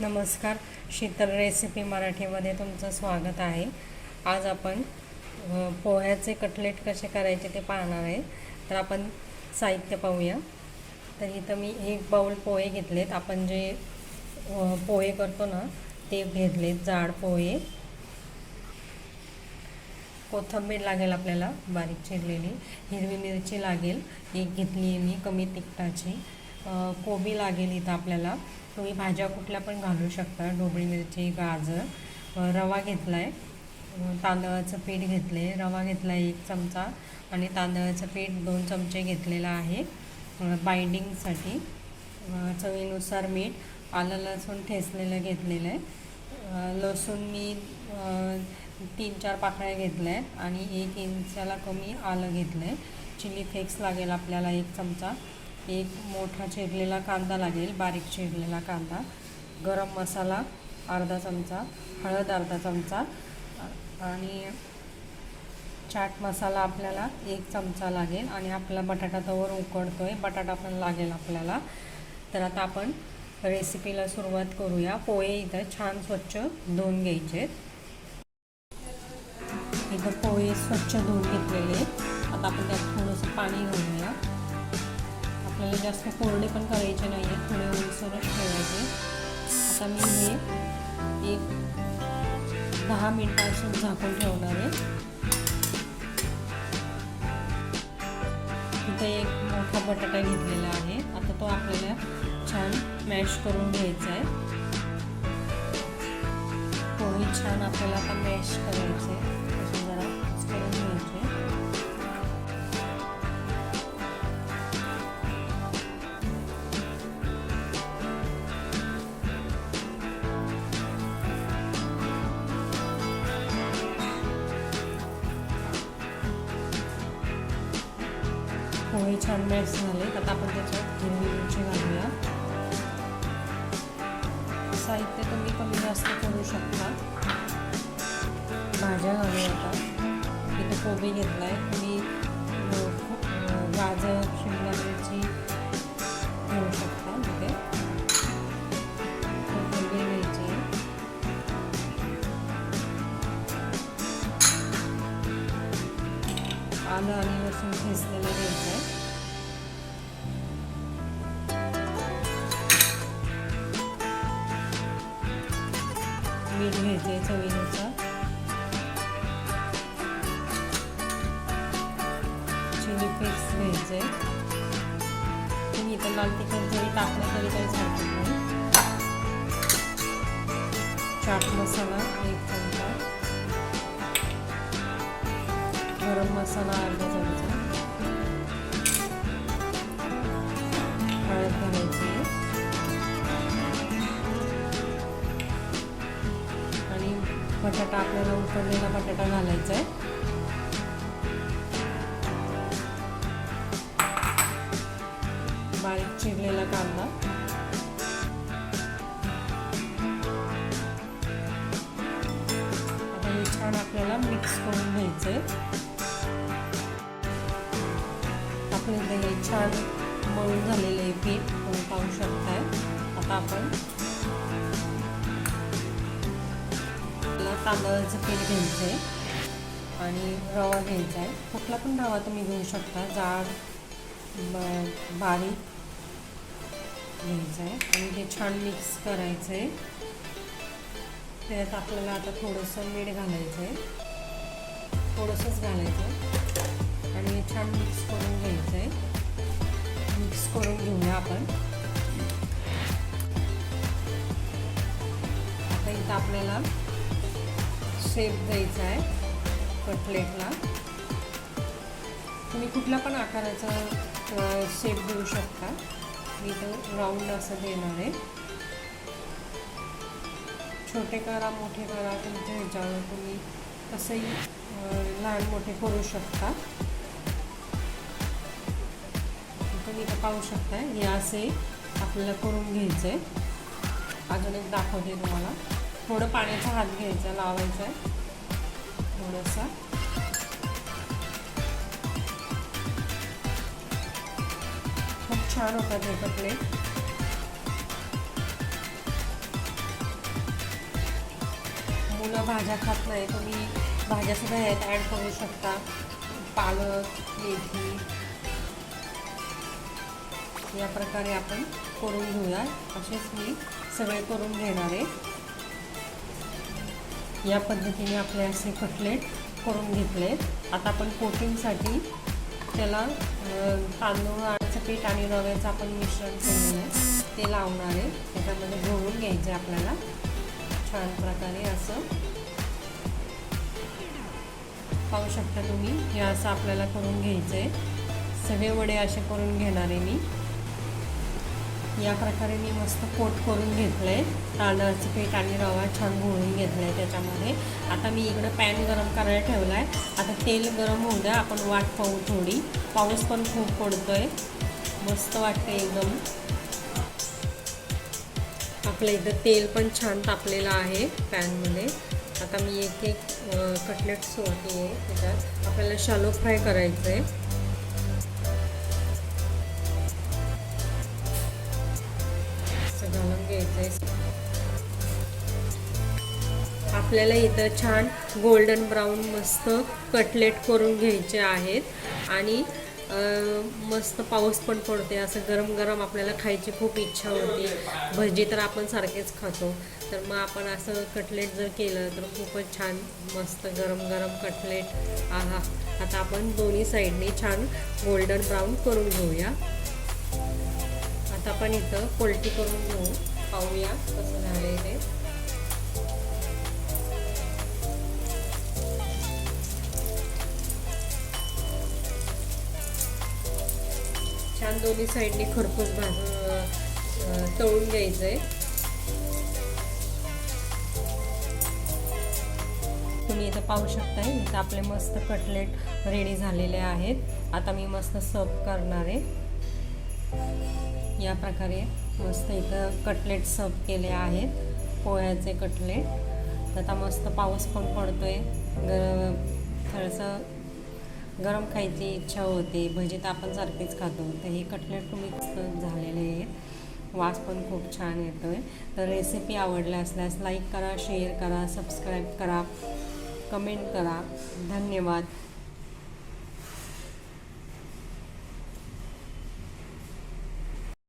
नमस्कार. शीतल रेसिपी मराठीमध्ये तुमचं स्वागत आहे. आज आपण पोह्याचे कटलेट कसे करायचे ते पाहणार आहे. तर आपण साहित्य पाहूया. तर इथं मी एक बाऊल पोहे घेतलेत. आपण जे पोहे करतो ना ते घेतलेत. जाड पोहे. कोथिंबीर लागेल आपल्याला बारीक चिरलेली. हिरवी मिरची लागेल. एक घेतली आहे मी कमी तिखटाची. कोबी लागेल इथं आपल्याला. तुम्ही भाज्या कुठल्या पण घालू शकता. ढोबळी मिरची गाजर. रवा घेतला आहे तांदळाचं पीठ घेतलं आहे रवा घेतला आहे एक चमचा. आणि तांदळाचं पीठ दोन चमचे घेतलेलं आहे. बाइंडिंगसाठी. चवीनुसार मीठ आलं लसूण ठेचलेलं घेतलेलं आहे. लसूण मी तीन चार पाकळ्या घेतल्या आहेत आणि एक इंचाला कमी आलं घेतलं आहे चिली फ्लेक्स लागेल आपल्याला एक चमचा. एक मोठा चिरलेला कांदा लागेल बारीक चिरलेला कांदा. गरम मसाला अर्धा चमचा हळद अर्धा चमचा आणि चाट मसाला आपल्याला एक चमचा लागेल. आणि आपला बटाटा तवर उकडतो आहे बटाटा पण लागेल आपल्याला. तर आता आपण रेसिपीला सुरुवात करूया. पोहे इथं छान स्वच्छ धुवून घ्यायचे. आहेत इथं पोहे स्वच्छ धुवून घेतलेले आता आपण त्यात थोडंसं पाणी घालूया. जास्त कोरडे पण करायचे नाही आहेत थोडे ओलसरच ठेवायचे. आता मी हे एक दहा मिनटापासून झाकून ठेवणार आहे. इथं एक मोठा बटाटा घेतलेला आहे. आता तो आपल्याला छान मॅश करून घ्यायचा आहे. पोहे छान आपल्याला आता मॅश करायचे पोहे छान मॅश झाले. आता आपण त्याच्यात हिरवी मिरची घालूया. साहित्य तुम्ही कमी जास्त करू शकता. भाज्या घालूया आता. इथं कोबी घेतला आहे तुम्ही अ, गाजर शिमला मिरची आलं आणि लसूण ठेचलेलं घ्यायचं आहे मीठ घ्यायचे चवीनुसार. चिली फ्लेक्स घ्यायचे तुम्ही इथं लाल तिखट जरी टाकलं तरी काही चालत नाही. चाट मसाला एक चमचा. गरम मसाला अर्धा चमचा. हळद घालायची. आणि बटाटा आपल्याला उकडलेला बटाटा घालायचा आहे बारीक चिरलेला कांदा. छान आपल्याला मिक्स करून घ्यायचं आहे आपण इथे हे छान मळून झालेलं आहे पीठ तुम्ही पाहू शकताय. आता आपण तांदळाचं पीठ घ्यायचं आहे आणि रवा घ्यायचा आहे कुठला पण रवा तुम्ही घेऊ शकता. जाड ब- बारीक घ्यायचं आहे आणि हे छान मिक्स करायचं आहे त्यात आपल्याला आता थोडंसं मीठ घालायचं आहे थोडंसंच घालायचं आणि छान मिक्स करून घ्यायचं आहे. मिक्स करून घेऊया आपण. आता इथं आपल्याला शेप द्यायचा आहे कटलेटला तुम्ही कुठल्या पण आकाराचा शेप देऊ शकता. मी इथं राऊंड असं देणार आहे. छोटे करा मोठे करा तुमच्या ह्याच्यावर तुम्ही कसंही लहान मोठे करू शकता. तुम्ही इथं पाहू शकता हे असे आपल्याला करून घ्यायचं. आहे अजून एक दाखवते तुम्हाला. थोडं पाण्याचा हात घ्यायचा लावायचा. आहे थोडंसं. खूप छान होतात हे कपडे. मुलं भाज्या खात नाही तुम्ही भाज्यासुद्धा ह्यात ॲड करू शकता. पालक मेथी. या प्रकारे आपण करून घेऊया. असेच मी सगळे करून घेणार आहे. या पद्धतीने आपले असे कटलेट करून घेतले. आता आपण कोटिंगसाठी त्याला तांदूळ तांदूळाचं पीठ आणि रव्याचं आपण मिश्रण केलेलं आहे. ते लावणार आहे. त्याच्यामध्ये घोळून घ्यायचे आपल्याला. छान प्रकारे असं. पाहू शकता तुम्ही. हे असं आपल्याला करून घ्यायचं आहे सगळे वडे असे करून घेणार आहे मी. या प्रकारे मी मस्त कोट करून घेतलं आहे तांदळाचं पीठ आणि रवा छान घोळून घेतलं आहे त्याच्यामध्ये. आता मी इकडं पॅन गरम करायला ठेवला आहे आता तेल गरम होऊ द्या. आपण वाट पाहू थोडी. पाऊस पण खूप पडतो आहे मस्त वाटतं एकदम. आपलं इथं तेल पण छान तापलेलं आहे पॅनमध्ये. आता मी एक एक कटलेट सोडते आहे त्याच्यात. आपल्याला शालो फ्राय करायचं आहे. घालून घ्यायचं आहे. आपल्याला इथं छान गोल्डन ब्राऊन मस्त कटलेट करून घ्यायचे आहेत. आणि मस्त पाऊस पण पडते असं गरम गरम आपल्याला खायची खूप इच्छा होती. भजी तर आपण सारखेच खातो. तर मग आपण असं कटलेट जर केलं तर खूपच छान मस्त गरम गरम कटलेट. आहा आता आपण दोन्ही साईडने छान गोल्डन ब्राऊन करून घेऊया. आता आपण इथं पोल्टी करून घेऊ. पाहूया कसं झालंय ते. दोन्ही साईडने खरपूस भाज तळून घ्यायचं आहे तुम्ही इथं पाहू शकता इथं आपले मस्त कटलेट रेडी झालेले आहेत. आता मी मस्त सर्व करणार आहे. या प्रकारे मस्त इथं कटलेट सर्व केले आहेत पोह्याचे कटलेट. आता मस्त पाऊस पण पडतोय. गर थोडंसं गरम खायची इच्छा होते भजी तर आपण सारखीच खातो. तर हे कटलेट तुम्ही झालेले आहेत. वास पण खूप छान येतो आहे तर रेसिपी आवडल्या असल्यास लाईक करा शेअर करा सबस्क्राईब करा कमेंट करा. धन्यवाद.